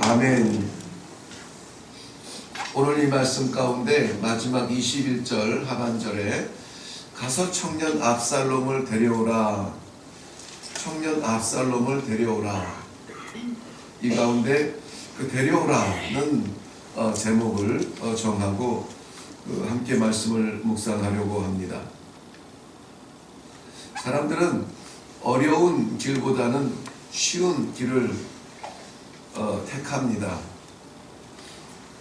아멘. 오늘 이 말씀 가운데 마지막 21절 하반절에 가서 청년 압살롬을 데려오라. 청년 압살롬을 데려오라. 이 가운데 그 데려오라는 어, 제목을 어, 정하고 그 함께 말씀을 묵상하려고 합니다. 사람들은 어려운 길보다는 쉬운 길을 어, 택합니다.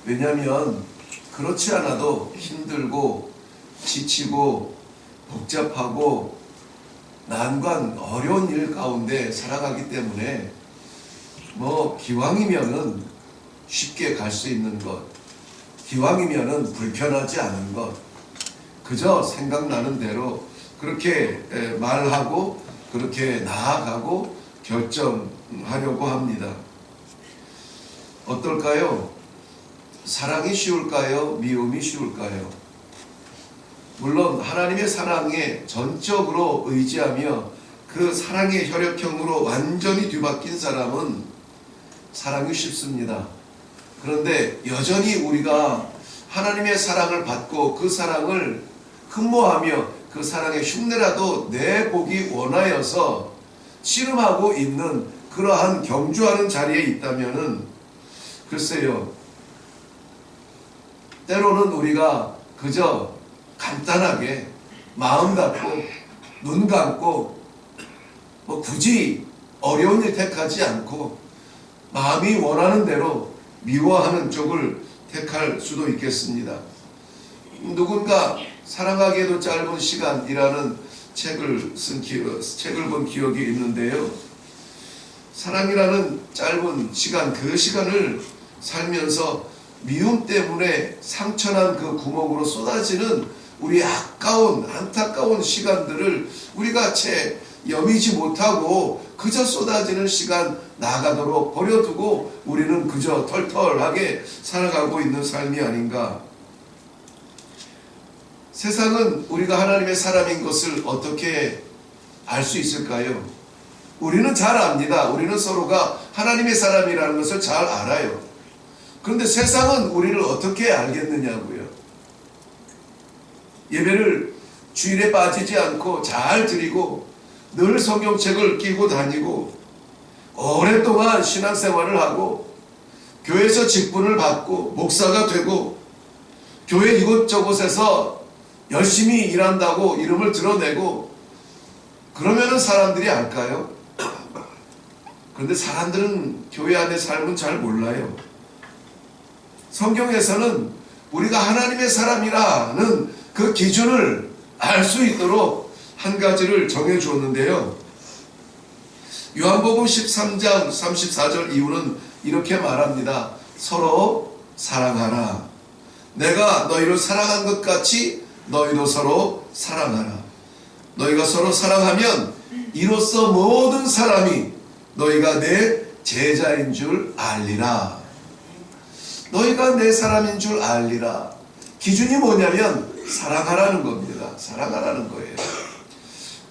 왜냐하면 그렇지 않아도 힘들고 지치고 복잡하고 난관 어려운 일 가운데 살아가기 때문에 뭐 기왕이면은 쉽게 갈 수 있는 것, 기왕이면은 불편하지 않은 것, 그저 생각나는 대로 그렇게 에, 말하고 그렇게 나아가고 결정하려고 합니다. 어떨까요? 사랑이 쉬울까요? 미움이 쉬울까요? 물론 하나님의 사랑에 전적으로 의지하며 그 사랑의 혈액형으로 완전히 뒤바뀐 사람은 사랑이 쉽습니다. 그런데 여전히 우리가 하나님의 사랑을 받고 그 사랑을 흠모하며 그 사랑의 흉내라도 내보기 원하여서 씨름하고 있는 그러한 경주하는 자리에 있다면은 글쎄요. 때로는 우리가 그저 간단하게 마음 닫고 눈 감고 뭐 굳이 어려운 일 택하지 않고 마음이 원하는 대로 미워하는 쪽을 택할 수도 있겠습니다. 누군가 사랑하기에도 짧은 시간이라는 책을 쓴 기, 책을 본 기억이 있는데요. 사랑이라는 짧은 시간 그 시간을 살면서 미움 때문에 상처난 그 구멍으로 쏟아지는 우리 아까운 안타까운 시간들을 우리가 채 여미지 못하고 그저 쏟아지는 시간 나가도록 버려두고 우리는 그저 털털하게 살아가고 있는 삶이 아닌가. 세상은 우리가 하나님의 사람인 것을 어떻게 알 수 있을까요? 우리는 잘 압니다. 우리는 서로가 하나님의 사람이라는 것을 잘 알아요. 그런데 세상은 우리를 어떻게 알겠느냐고요. 예배를 주일에 빠지지 않고 잘 드리고 늘 성경책을 끼고 다니고 오랫동안 신앙생활을 하고 교회에서 직분을 받고 목사가 되고 교회 이곳저곳에서 열심히 일한다고 이름을 드러내고 그러면은 사람들이 알까요? 그런데 사람들은 교회 안의 삶은 잘 몰라요. 성경에서는 우리가 하나님의 사람이라는 그 기준을 알 수 있도록 한 가지를 정해 주었는데요. 요한복음 13장 34절 이후는 이렇게 말합니다. 서로 사랑하라. 내가 너희를 사랑한 것 같이 너희도 서로 사랑하라. 너희가 서로 사랑하면 이로써 모든 사람이 너희가 내 제자인 줄 알리라. 너희가 내 사람인 줄 알리라. 기준이 뭐냐면 사랑하라는 겁니다. 사랑하라는 거예요.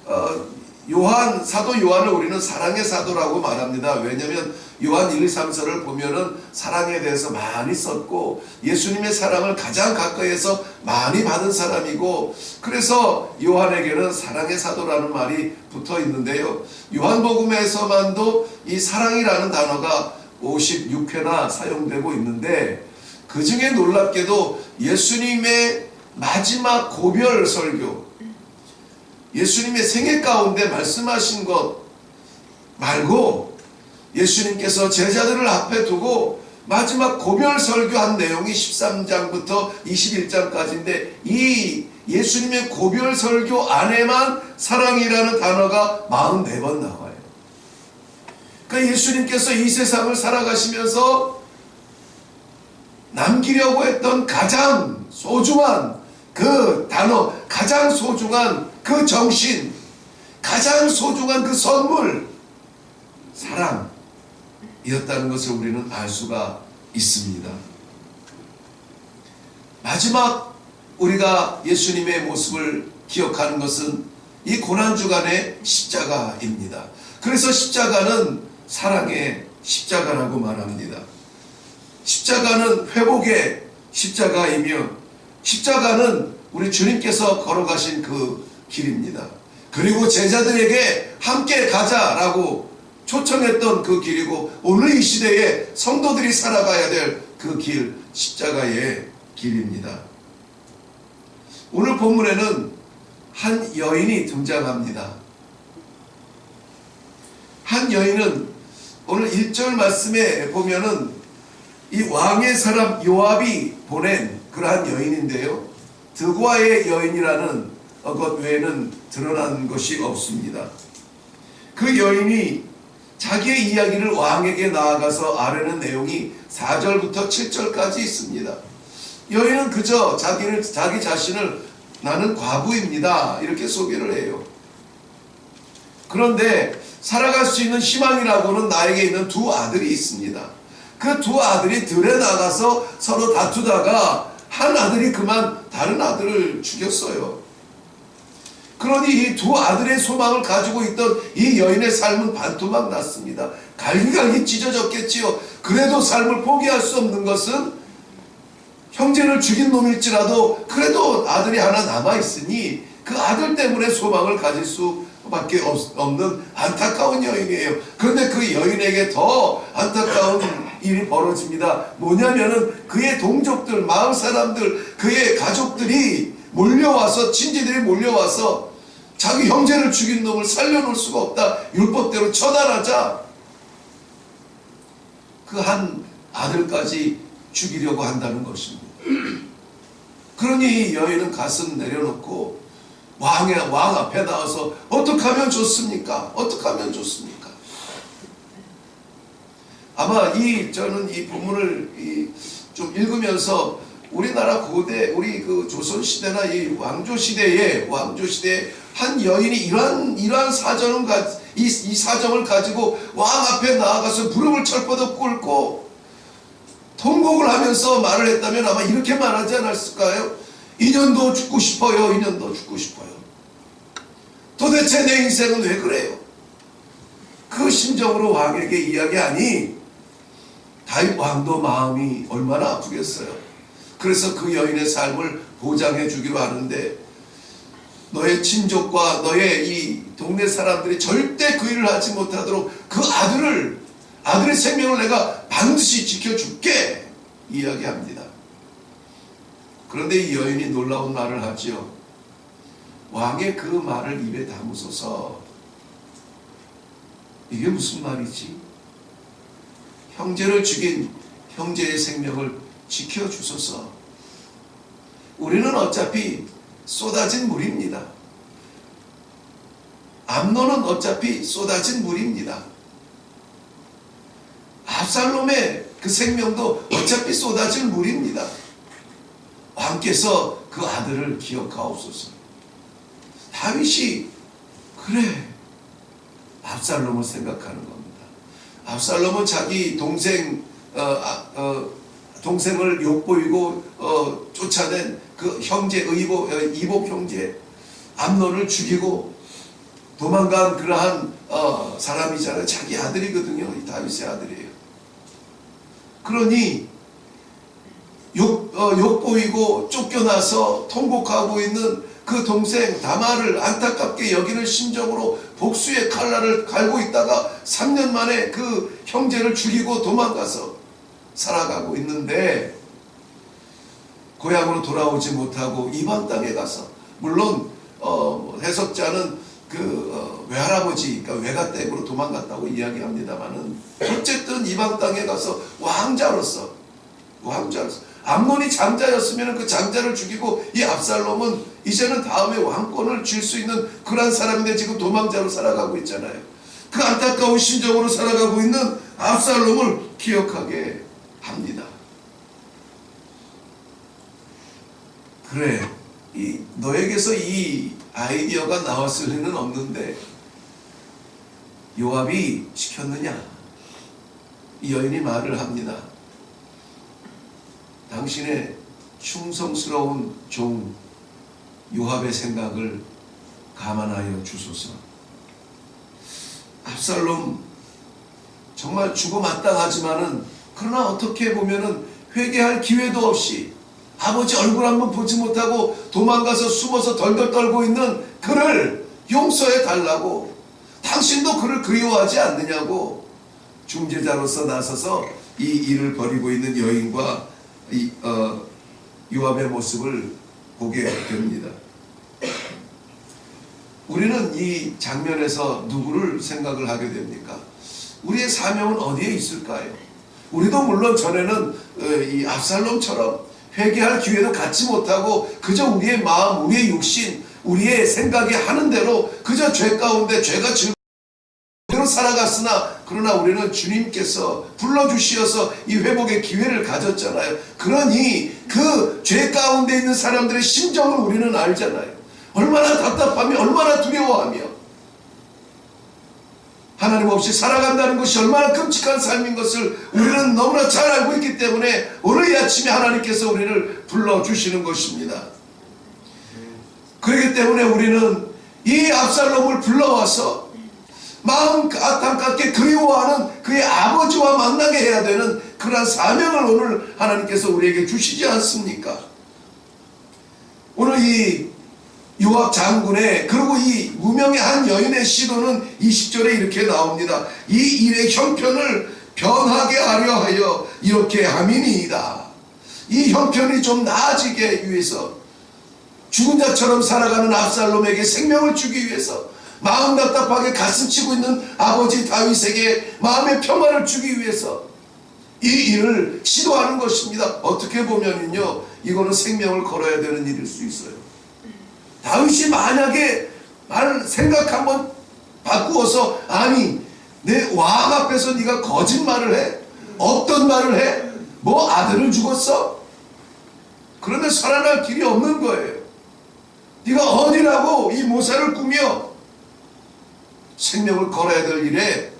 어, 요한 사도 요한을 우리는 사랑의 사도라고 말합니다. 왜냐하면 요한 1, 2, 3서를 보면은 사랑에 대해서 많이 썼고 예수님의 사랑을 가장 가까이에서 많이 받은 사람이고 그래서 요한에게는 사랑의 사도라는 말이 붙어 있는데요. 요한복음에서만도 이 사랑이라는 단어가 56회나 사용되고 있는데 그 중에 놀랍게도 예수님의 마지막 고별 설교 예수님의 생애 가운데 말씀하신 것 말고 예수님께서 제자들을 앞에 두고 마지막 고별 설교한 내용이 13장부터 21장까지인데 이 예수님의 고별 설교 안에만 사랑이라는 단어가 44번 나와요. 그러니까 예수님께서 이 세상을 살아가시면서 남기려고 했던 가장 소중한 그 단어, 가장 소중한 그 정신, 가장 소중한 그 선물, 사랑이었다는 것을 우리는 알 수가 있습니다. 마지막 우리가 예수님의 모습을 기억하는 것은 이 고난주간의 십자가입니다. 그래서 십자가는 사랑의 십자가라고 말합니다. 십자가는 회복의 십자가이며 십자가는 우리 주님께서 걸어가신 그 길입니다. 그리고 제자들에게 함께 가자라고 초청했던 그 길이고 오늘 이 시대에 성도들이 살아가야 될 그 길, 십자가의 길입니다. 오늘 본문에는 한 여인이 등장합니다. 한 여인은 오늘 1절 말씀에 보면은 이 왕의 사람 요압이 보낸 그러한 여인인데요. 드과의 여인이라는 것 외에는 드러난 것이 없습니다. 그 여인이 자기의 이야기를 왕에게 나아가서 아뢰는 내용이 4절부터 7절까지 있습니다. 여인은 그저 자기를 자기 자신을 나는 과부입니다. 이렇게 소개를 해요. 그런데 살아갈 수 있는 희망이라고는 나에게 있는 두 아들이 있습니다. 그 두 아들이 들에 나가서 서로 다투다가 한 아들이 그만 다른 아들을 죽였어요. 그러니 이 두 아들의 소망을 가지고 있던 이 여인의 삶은 반토막 났습니다. 갈기갈기 찢어졌겠지요. 그래도 삶을 포기할 수 없는 것은 형제를 죽인 놈일지라도 그래도 아들이 하나 남아 있으니 그 아들 때문에 소망을 가질 수 밖에 없- 없는 안타까운 여인이에요. 그런데 그 여인에게 더 안타까운 일이 벌어집니다. 뭐냐면은 그의 동족들, 마을 사람들, 그의 가족들이 몰려와서 친지들이 몰려와서 자기 형제를 죽인 놈을 살려놓을 수가 없다. 율법대로 처단하자. 그 한 아들까지 죽이려고 한다는 것입니다. 그러니 이 여인은 가슴 내려놓고 왕의 왕 앞에 나와서 어떻게 하면 좋습니까? 어떻게 하면 좋습니까? 아마 이 저는 이 본문을 이 좀 읽으면서 우리나라 고대 우리 그 조선 시대나 이 왕조 시대에 왕조 시대에 한 여인이 이러한 이러한 사정을 가, 이, 이 사정을 가지고 왕 앞에 나아가서 무릎을 철뻗어 꿇고 통곡을 하면서 말을 했다면 아마 이렇게 말하지 않았을까요? 인연도 죽고 싶어요. 인연도 죽고 싶어요. 도대체 내 인생은 왜 그래요? 그 심정으로 왕에게 이야기하니 다윗 왕도 마음이 얼마나 아프겠어요. 그래서 그 여인의 삶을 보장해 주기로 하는데 너의 친족과 너의 이 동네 사람들이 절대 그 일을 하지 못하도록 그 아들을 아들의 생명을 내가 반드시 지켜줄게 이야기합니다. 그런데 이 여인이 놀라운 말을 하지요. 왕의 그 말을 입에 담으소서 이게 무슨 말이지? 형제를 죽인 형제의 생명을 지켜주소서. 우리는 어차피 쏟아진 물입니다. 암노는 어차피 쏟아진 물입니다. 압살롬의 그 생명도 어차피 쏟아질 물입니다. 왕께서 그 아들을 기억하옵소서. 다윗이 그래 압살롬을 생각하는 겁니다. 압살롬은 자기 동생 어, 아, 어, 동생을 욕보이고 어, 쫓아낸 그 형제 의복 어, 이복 형제 암론을 죽이고 도망간 그러한 어, 사람이잖아요. 자기 아들이거든요. 이 다윗의 아들이에요. 그러니 욕, 어, 욕보이고 쫓겨나서 통곡하고 있는 그 동생 다마를 안타깝게 여기는 심정으로 복수의 칼날을 갈고 있다가 3년 만에 그 형제를 죽이고 도망가서 살아가고 있는데 고향으로 돌아오지 못하고 이방 땅에 가서 물론 어, 해석자는 그 어, 외할아버지 그러니까 외가 댁으로 도망갔다고 이야기합니다만은 어쨌든 이방 땅에 가서 왕자로서 왕자로서 암논이 장자였으면 그 장자를 죽이고 이 압살롬은 이제는 다음에 왕권을 줄수 있는 그런 사람인데 지금 도망자로 살아가고 있잖아요. 그 안타까운 심정으로 살아가고 있는 압살롬을 기억하게 합니다. 그래, 이 너에게서 이 아이디어가 나왔을 리는 없는데 요압이 시켰느냐? 이 여인이 말을 합니다. 당신의 충성스러운 종 요압의 생각을 감안하여 주소서. 압살롬 정말 죽어 마땅하지만은 그러나 어떻게 보면은 회개할 기회도 없이 아버지 얼굴 한번 보지 못하고 도망가서 숨어서 덜덜 떨고 있는 그를 용서해 달라고 당신도 그를 그리워하지 않느냐고 중재자로서 나서서 이 일을 벌이고 있는 여인과 이, 어, 요압의 모습을 보게 됩니다. 우리는 이 장면에서 누구를 생각을 하게 됩니까? 우리의 사명은 어디에 있을까요? 우리도 물론 전에는 어, 이 압살롬처럼 회개할 기회도 갖지 못하고 그저 우리의 마음, 우리의 육신, 우리의 생각이 하는 대로 그저 죄 가운데 죄가 즐 살아갔으나 그러나 우리는 주님께서 불러주시어서 이 회복의 기회를 가졌잖아요. 그러니 그 죄 가운데 있는 사람들의 심정을 우리는 알잖아요. 얼마나 답답하며 얼마나 두려워하며 하나님 없이 살아간다는 것이 얼마나 끔찍한 삶인 것을 우리는 너무나 잘 알고 있기 때문에 오늘 이 아침에 하나님께서 우리를 불러주시는 것입니다. 그렇기 때문에 우리는 이 압살롬을 불러와서 마음 안타깝게 그리워하는 그의 아버지와 만나게 해야 되는 그러한 사명을 오늘 하나님께서 우리에게 주시지 않습니까? 오늘 이 요압 장군의 그리고 이 무명의 한 여인의 시도는 20절에 이렇게 나옵니다. 이 일의 형편을 변하게 하려 하여 이렇게 함이니이다. 이 형편이 좀 나아지게 위해서 죽은 자처럼 살아가는 압살롬에게 생명을 주기 위해서 마음 답답하게 가슴 치고 있는 아버지 다윗에게 마음의 평화를 주기 위해서 이 일을 시도하는 것입니다. 어떻게 보면은요, 이거는 생명을 걸어야 되는 일일 수 있어요. 다윗이 만약에 말 생각 한번 바꾸어서 아니 내 왕 앞에서 네가 거짓말을 해 어떤 말을 해? 뭐 아들을 죽었어? 그러면 살아날 길이 없는 거예요. 네가 어디라고 이 모사를 꾸며 생명을 걸어야 될 일에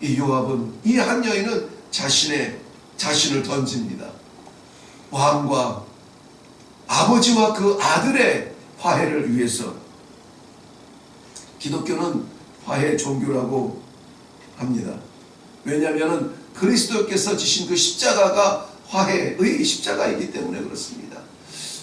이 요압은 이 한 여인은 자신의 자신을 던집니다. 왕과 아버지와 그 아들의 화해를 위해서 기독교는 화해 종교라고 합니다. 왜냐하면 그리스도께서 지신 그 십자가가 화해의 십자가이기 때문에 그렇습니다.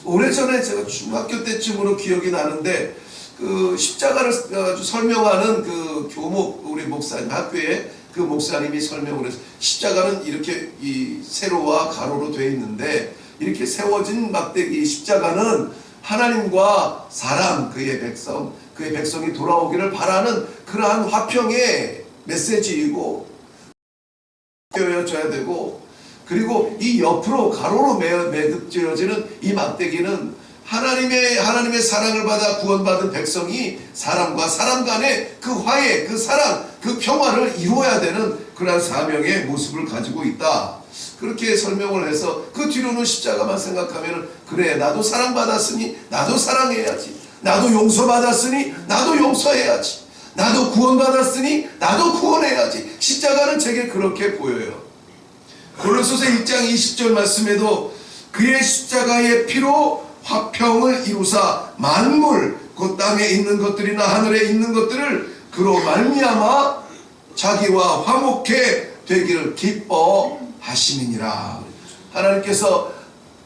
오래전에 제가 중학교 때쯤으로 기억이 나는데 그 십자가를 아주 설명하는 그 교목 우리 목사님 학교에 그 목사님이 설명을 해서 십자가는 이렇게 이 세로와 가로로 되어 있는데 이렇게 세워진 막대기 십자가는 하나님과 사람 그의 백성 그의 백성이 돌아오기를 바라는 그러한 화평의 메시지이고 되어져야 되고 그리고 이 옆으로 가로로 매듭지어지는 이 막대기는 하나님의 하나님의 사랑을 받아 구원받은 백성이 사람과 사람 간의 그 화해, 그 사랑, 그 평화를 이루어야 되는 그러한 사명의 모습을 가지고 있다. 그렇게 설명을 해서 그 뒤로는 십자가만 생각하면 그래 나도 사랑받았으니 나도 사랑해야지. 나도 용서받았으니 나도 용서해야지. 나도 구원받았으니 나도 구원해야지. 십자가는 제게 그렇게 보여요. 골로새서 1장 20절 말씀에도 그의 십자가의 피로 화평을 이루사 만물 그 땅에 있는 것들이나 하늘에 있는 것들을 그로 말미암아 자기와 화목해 되기를 기뻐하시느니라. 하나님께서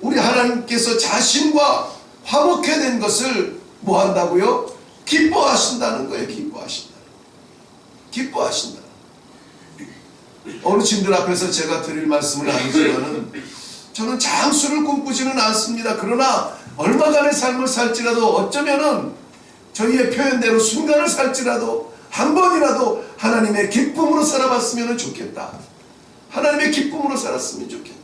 우리 하나님께서 자신과 화목해 된 것을 뭐 한다고요? 기뻐하신다는 거예요. 기뻐하신다. 기뻐하신다. 어르신들 앞에서 제가 드릴 말씀은 아니지만은 저는 장수를 꿈꾸지는 않습니다. 그러나 얼마간의 삶을 살지라도 어쩌면은 저희의 표현대로 순간을 살지라도 한 번이라도 하나님의 기쁨으로 살아봤으면 좋겠다. 하나님의 기쁨으로 살았으면 좋겠다.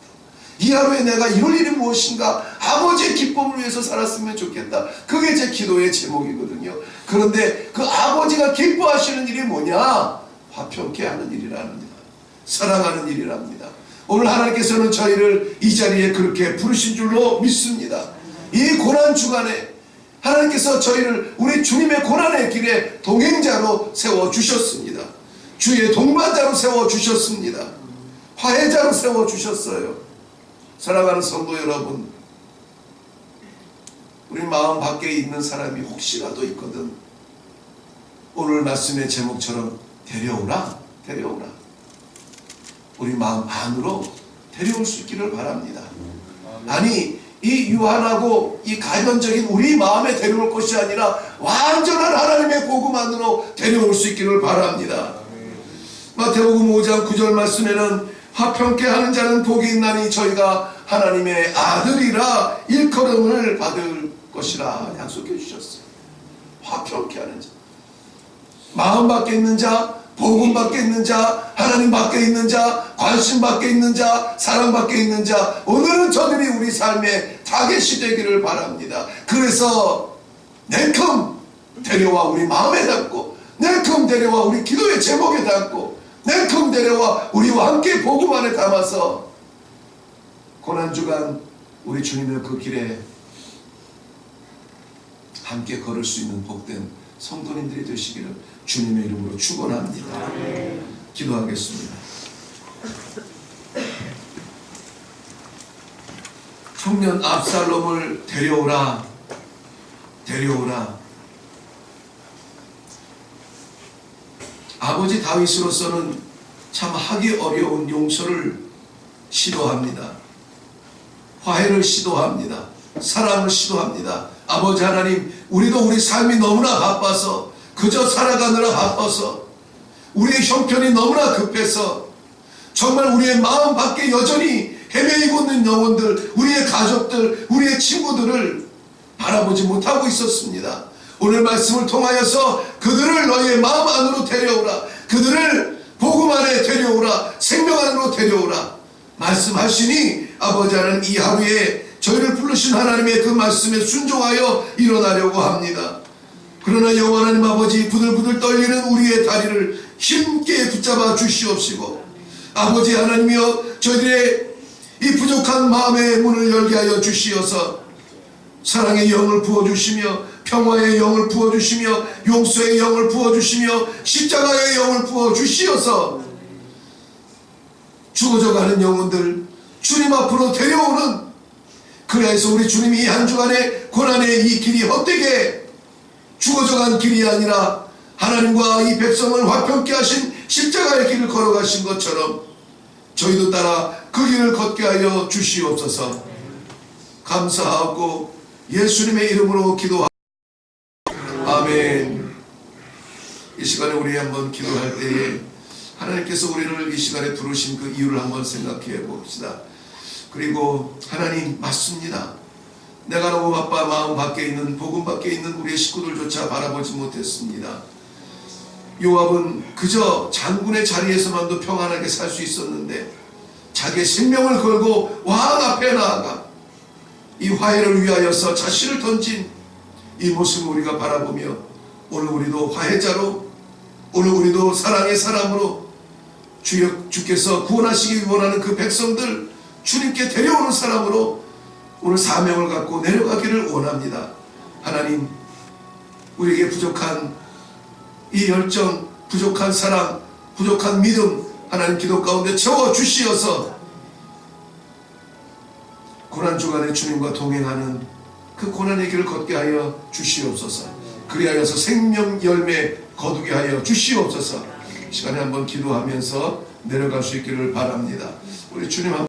이 하루에 내가 이룰 일이 무엇인가? 아버지의 기쁨을 위해서 살았으면 좋겠다. 그게 제 기도의 제목이거든요. 그런데 그 아버지가 기뻐하시는 일이 뭐냐? 화평케 하는 일이랍니다. 사랑하는 일이랍니다. 오늘 하나님께서는 저희를 이 자리에 그렇게 부르신 줄로 믿습니다. 이 고난 주간에 하나님께서 저희를 우리 주님의 고난의 길에 동행자로 세워 주셨습니다. 주의 동반자로 세워 주셨습니다. 화해자로 세워 주셨어요. 사랑하는 성도 여러분, 우리 마음 밖에 있는 사람이 혹시라도 있거든. 오늘 말씀의 제목처럼 데려오라, 데려오라. 우리 마음 안으로 데려올 수 있기를 바랍니다. 아니 이 유한하고 이 가변적인 우리 마음에 데려올 것이 아니라 완전한 하나님의 복음 안으로 데려올 수 있기를 바랍니다. 마태복음 5장 9절 말씀에는 화평케 하는 자는 복이 있나니 저희가 하나님의 아들이라 일컬음을 받을 것이라 약속해 주셨어요. 화평케 하는 자. 마음 밖에 있는 자, 복음 밖에 있는 자, 하나님 밖에 있는 자, 관심 밖에 있는 자, 사랑 밖에 있는 자, 오늘은 저들이 우리 삶의 타겟이 되기를 바랍니다. 그래서 냉큼 데려와 우리 마음에 담고, 냉큼 데려와 우리 기도의 제목에 담고, 냉큼 데려와 우리와 함께 복음 안에 담아서 고난주간 우리 주님의 그 길에 함께 걸을 수 있는 복된 성도님들이 되시기를 주님의 이름으로 축원합니다. 기도하겠습니다. 청년 압살롬을 데려오라, 데려오라. 아버지 다윗으로서는 참 하기 어려운 용서를 시도합니다. 화해를 시도합니다. 사랑을 시도합니다. 아버지 하나님, 우리도 우리 삶이 너무나 바빠서 그저 살아가느라 바빠서 우리의 형편이 너무나 급해서 정말 우리의 마음 밖에 여전히 헤매이고 있는 영혼들, 우리의 가족들, 우리의 친구들을 바라보지 못하고 있었습니다. 오늘 말씀을 통하여서 그들을 너희의 마음 안으로 데려오라. 그들을 복음 안에 데려오라. 생명 안으로 데려오라. 말씀하시니 아버지 하나님 이 하루에 저희를 부르신 하나님의 그 말씀에 순종하여 일어나려고 합니다. 그러나 여호와 하나님 아버지 부들부들 떨리는 우리의 다리를 힘께 붙잡아 주시옵시고 아버지 하나님이여 저희들의 이 부족한 마음의 문을 열게 하여 주시어서 사랑의 영을 부어주시며 평화의 영을 부어주시며 용서의 영을 부어주시며 십자가의 영을 부어주시어서 죽어져가는 영혼들 주님 앞으로 데려오는 그래서 우리 주님이 이한 주간의 고난의 이 길이 헛되게 죽어져간 길이 아니라 하나님과 이 백성을 화평케 하신 십자가의 길을 걸어가신 것처럼 저희도 따라 그 길을 걷게 하여 주시옵소서. 감사하고 예수님의 이름으로 기도하 아멘. 이 시간에 우리 한번 기도할 때에 하나님께서 우리를 이 시간에 부르신 그 이유를 한번 생각해 봅시다 그리고 하나님 맞습니다 내가 너무 바빠 마음 밖에 있는 복음 밖에 있는 우리의 식구들조차 바라보지 못했습니다. 요압은 그저 장군의 자리에서만도 평안하게 살 수 있었는데 자기의 생명을 걸고 왕 앞에 나아가 이 화해를 위하여서 자신을 던진 이 모습을 우리가 바라보며 오늘 우리도 화해자로 오늘 우리도 사랑의 사람으로 주여 주께서 구원하시기 원하는 그 백성들 주님께 데려오는 사람으로 오늘 사명을 갖고 내려가기를 원합니다. 하나님, 우리에게 부족한 이 열정, 부족한 사랑, 부족한 믿음, 하나님 기도 가운데 채워 주시어서 고난 주간에 주님과 동행하는 그 고난의 길을 걷게 하여 주시옵소서. 그리하여서 생명 열매 거두게 하여 주시옵소서. 시간에 한번 기도하면서 내려갈 수 있기를 바랍니다. 우리 주님 한